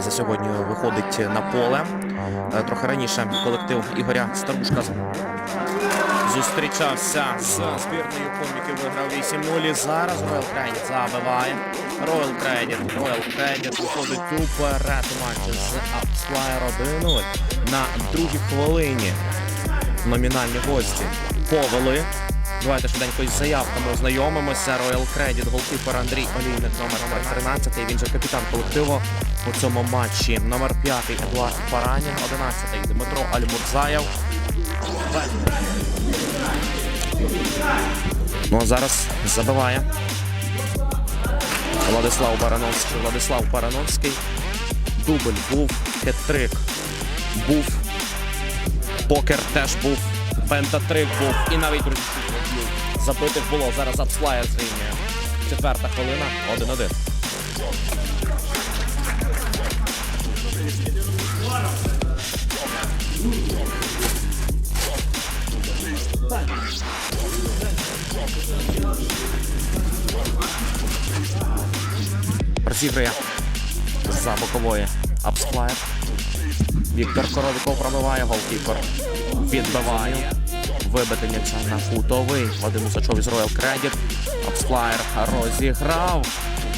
за сьогодні виходить на поле. Е, Трохи раніше колектив Ігоря Старушка зустрічався з збірною коміків, виграв 8-0. Зараз Royal Credit забиває. Royal Credit, Royal Credit виходить уперед у матчі з Upsflyer 1-0 на другій хвилині. Номінальні гості повели. Давайте швиденько із заявками ознайомимося. Royal Credit, голкіпер Андрій Олійник, номер номер 13. Він же капітан колективу у цьому матчі. Номер 5 Едуард Паранін, 11 Дмитро Альмурзаєв. Ну а зараз забиває Владислав Барановський. Владислав Барановський. Дубль був, хет-трик був. Покер теж був, пентатрик був і навіть друзі забитих було. Зараз апслаєр зрівнює. Четверта хвилина, 1-1. Розігрує за бокової апсплаєр. Віктор Коровіков пробиває, голкіпер відбиває. Вибити на кутовий. Вадим Усачов із Royal Credit. Апсплаєр розіграв.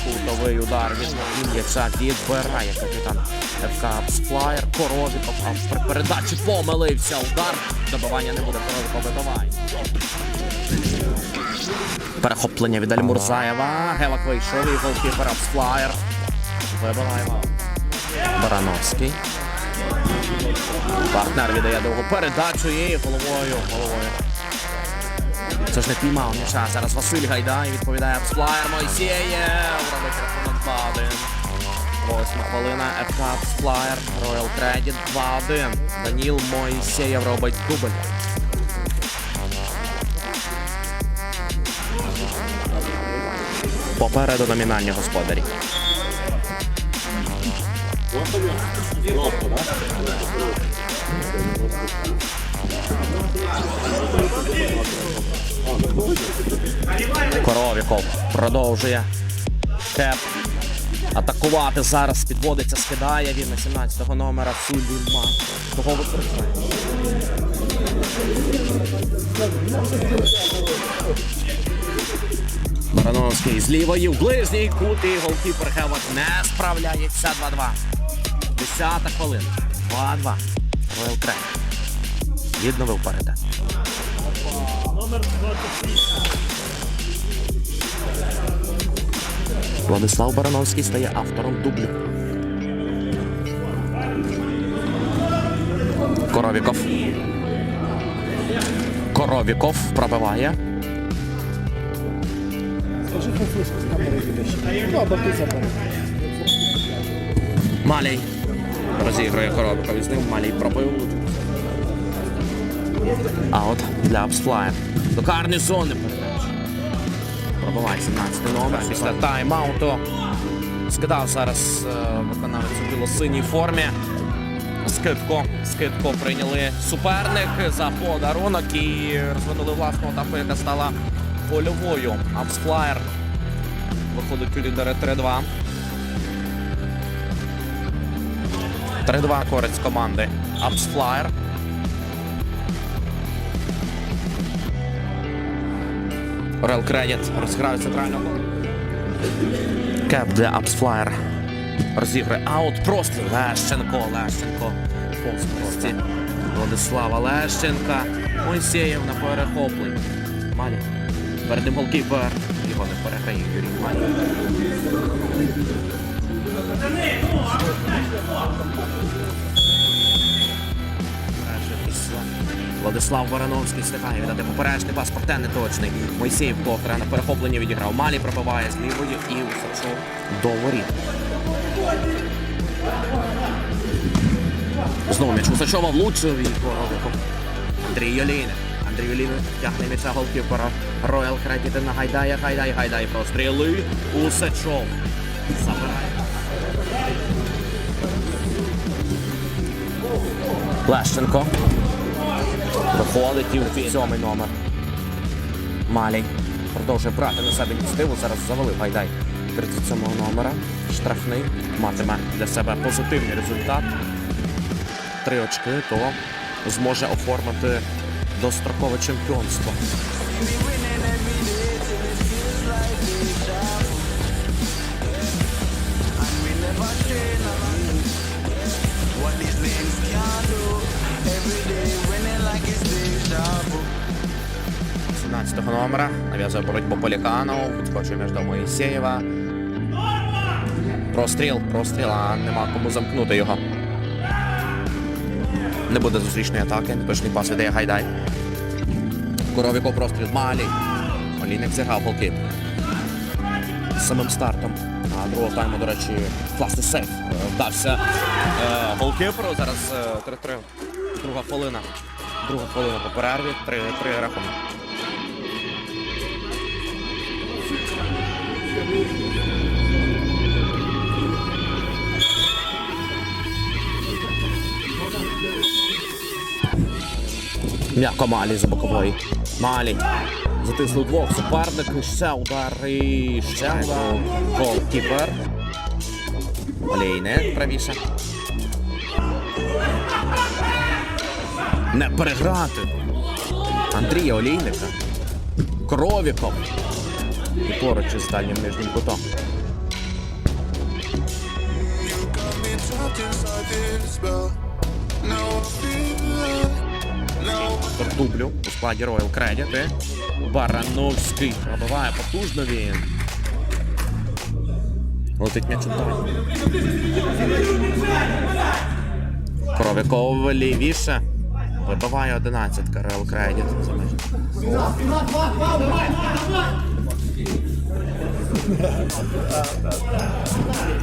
Кутовий удар від м'яча відбирає капітан ФК Апсплаєр. Коровіков при передачі помилився. Удар. Добивання не буде. Коровіков вибиває. Перехоплення від Альмурзаєва. Гевак вийшов і голкіпер Апсплаєр. Вибиває. Барановський. Партнер віддає довгу передачу і головою, головою. Це ж не піймав м'яча. Зараз Василь Гайдай відповідає Апсплаєр Мойсєєв. Робить рахунок 2-1. Восьма хвилина. ФК Апсплаєр. Royal Credit 2-1. Даніл Мойсєєв робить дубль. Попереду номінальні господарі. Коровіков продовжує Кеп атакувати зараз. Підводиться, скидає він на 17-го номера Суліман. Кого використає? Барановський з лівої в ближній кут і голкіпер Гевак не справляється 2-2. Десята хвилина. 2-2. Роял Крек. Відновив передачу. Владислав Барановський стає автором дублю. Коровіков. Коровіков пробиває. Малій. Розігрує Коровіков із ним. Малій пробив. Аут для Апсфлая. До карної зони передача. Пробиває 17 номер. Після тайм-ауту. Скидав зараз е, виконавець у білосиній формі. Скидку. Скидку прийняли суперник за подарунок і розвинули власну атаку, яка стала польовою. Апсфлаєр виходить у лідери 3-2. 3-2 користь команди Upsflyer. Рел Кредіт розіграє центрального. Кеп для Upsflyer. Розіграє аут. Простріл. Лещенко. Лещенко. Повз Владислава Лещенка. Мойсеєв на перехопленні. Малі. Перед ним голкіпер. Його не переграє Юрій Малі. Владислав Барановський встигає віддати поперечний пас, проте не точний. Мойсеєв Котра на перехопленні відіграв. Малі пробиває з лівої і Усачов до воріт. Знову м'яч Усачова влучив і Коровиков. Андрій Олійник. Андрій Олійник тягне м'яча голкіпера. Роял Кредіти на Гайдая, Гайдай, Гайдай простріли. Усачов. Забирає. Лещенко. Виходить і сьомий номер. Малій. Продовжує брати на себе ініціативу. Зараз завалив Гайдай. 37 номера. Штрафний. Матиме для себе позитивний результат. Три очки, то зможе оформити дострокове чемпіонство. Поліканов, підскочує між до Моїсеєва. Простріл, простріл, а нема кому замкнути його. Не буде зустрічної атаки, точний пас віддає Гайдай. Коровіко простріл Малі. Олійник зіграв. З самим стартом. А другого тайму, до речі, класний сейф. е, Вдався е, голкіперу. Зараз е, 3-3. Друга хвилина. Друга хвилина по перерві. 3-3 рахунок. М'яко Малі за бокової. Малі. Затиснув двох суперник. Ще удар і ще удар. Голкіпер. Олійник правіше. Не переграти. Андрія Олійника. Кровіков. Поруч із дальнім нижнім кутом. Дублю у складі Royal Credit. І Барановський пробиває потужно він. Летить м'яч у далі. Кровіков лівіше. Вибиває 11 Royal Credit.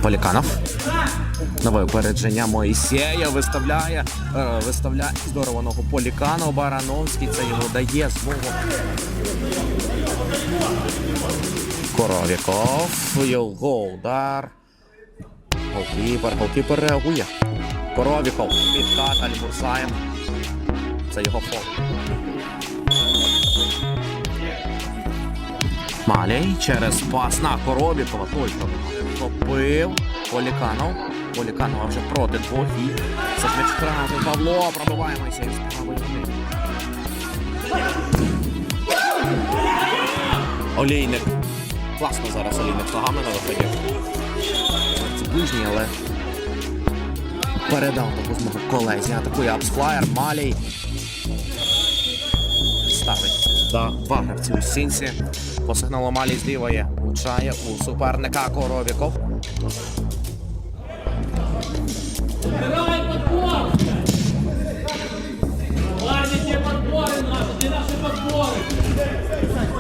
Поліканов. Нове опередження Моїсея виставляє, е, виставляє здорово ногу Барановський. Це йому дає змогу. Коровіков, його удар. Голкіпер, голкіпер реагує. Коровіков, підкат Альмурсаєм. Це його фол. Малій через пас на Коровікова. Той Топив. Поліканов. Поліканова вже проти двох це ж втратив. Павло пробиваємося із правої. Олійник. Класно зараз Олійник з ногами на виході. Це ближній, але передав таку змогу колезі. Атакує Апсфлаєр, Малій. Ставить да, два гравці у сінці. По сигналу Малій з лівої влучає у суперника подборы?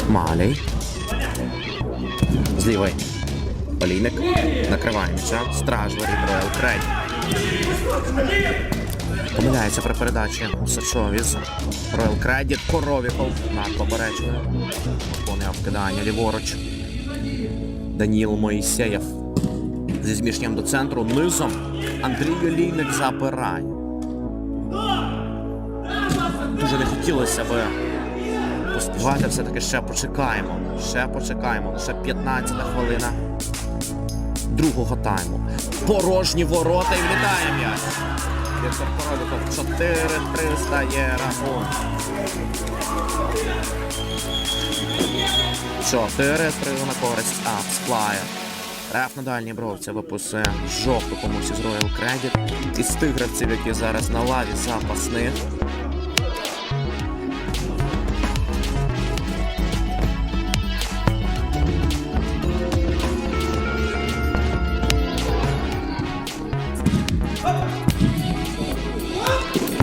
Малій. З лівої. Олійник. Накриває м'яча. Роял Крейд. Помиляється при передачі Усачові з Роял Кредіт. Коровіков над поперечною. Виконує вкидання ліворуч. Даніл Моїсеєв. Зі зміщенням до центру. Низом. Андрій Олійник забирає. Дуже не хотілося би поспівати, все-таки ще почекаємо. Ще почекаємо. Лише 15 хвилина другого тайму. Порожні ворота і влітає м'яч. Віктор Коровіков 4-3 стає рахунок. 4-3 на користь Апсплая. Реф на дальній бровці виписує жовту комусь із Royal Credit. Із тих гравців, які зараз на лаві запасних.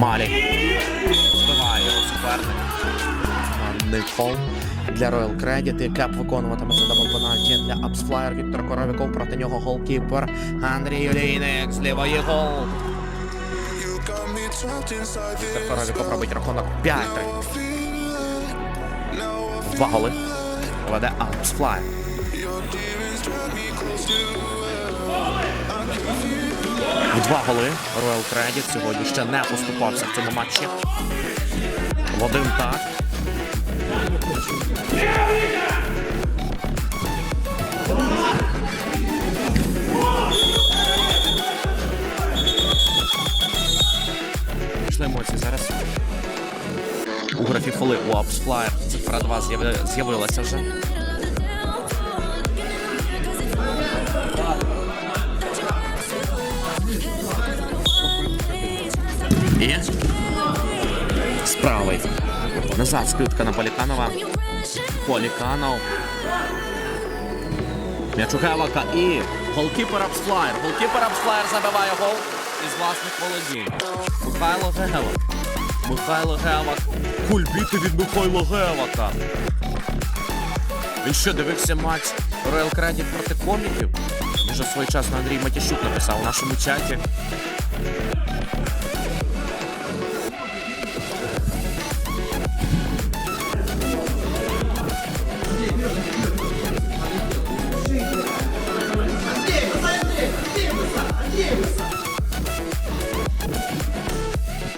Малі. Збиває його суперник. Никол для Royal Credit, і Кеп виконуватиме за дабл пенальті для Апсфлаєр Віктор Коровіков. Проти нього голкіпер Андрій Олійник. З лівої гол. Віктор Коровіков робить рахунок 5-3. feeling. Now I Два голи. Веде Апсфлаєр. Your demons drag me close to у два голи Роял Кредіт сьогодні ще не поступався в цьому матчі. В один так. Пішли емоції зараз. У графі фоли у Апсплаєр цифра 2 з'явилася вже. І справий. Назад скидка на Поліканова. Поліканов. М'яч і голкіпер Апсфлаєр. Голкіпер Апсфлаєр забиває гол із власних володінь. Михайло Гевак. Михайло Гевак. Кульбіти від Михайла Гевака. Він що, дивився матч Royal Credit проти коміків? Він же своєчасно Андрій Матіщук написав у нашому чаті.